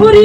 হরি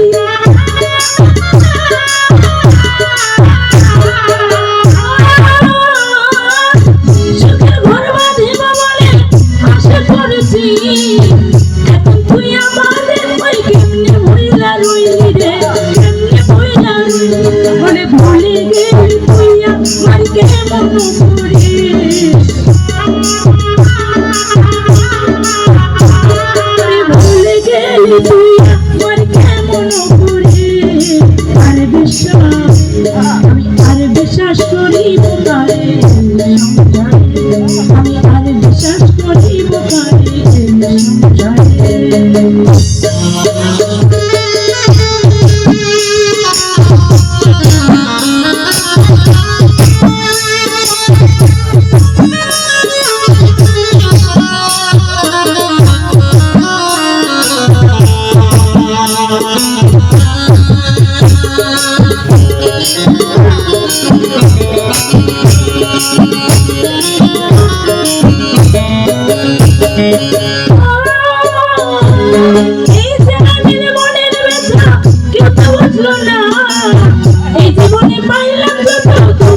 ভুলে গেলি তুই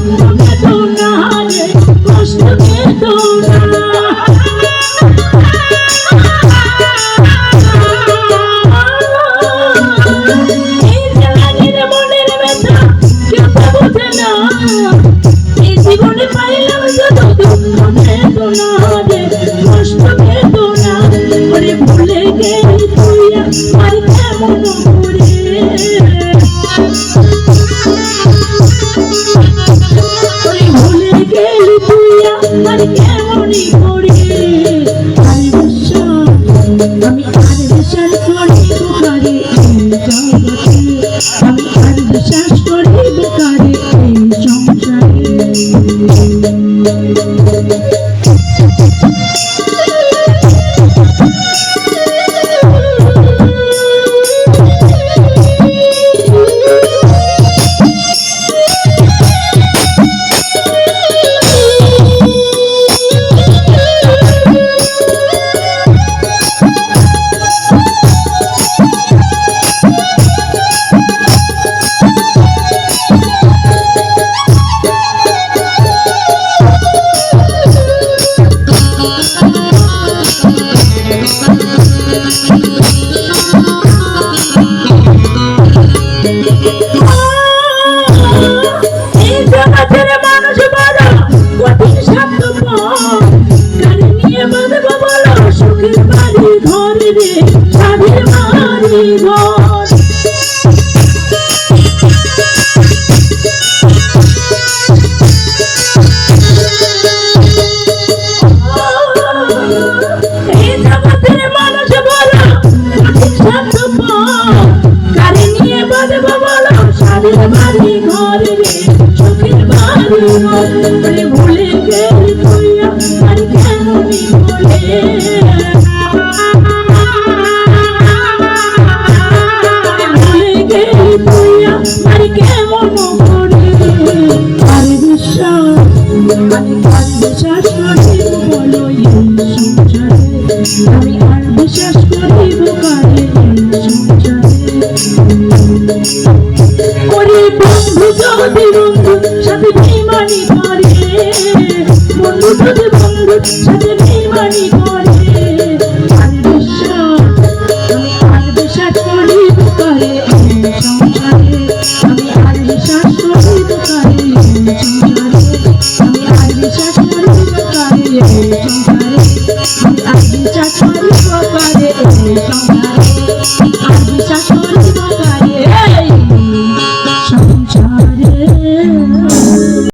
Oh. আমি আর বিচার করি তোমারে জগতে আমি বাড়ি ঘর রে বাড়ি ঘর বন্ধু যদি বন্ধু সাথে বেমানি করে বন্ধু যদি বন্ধু সাথে বেমানি করে Thank you.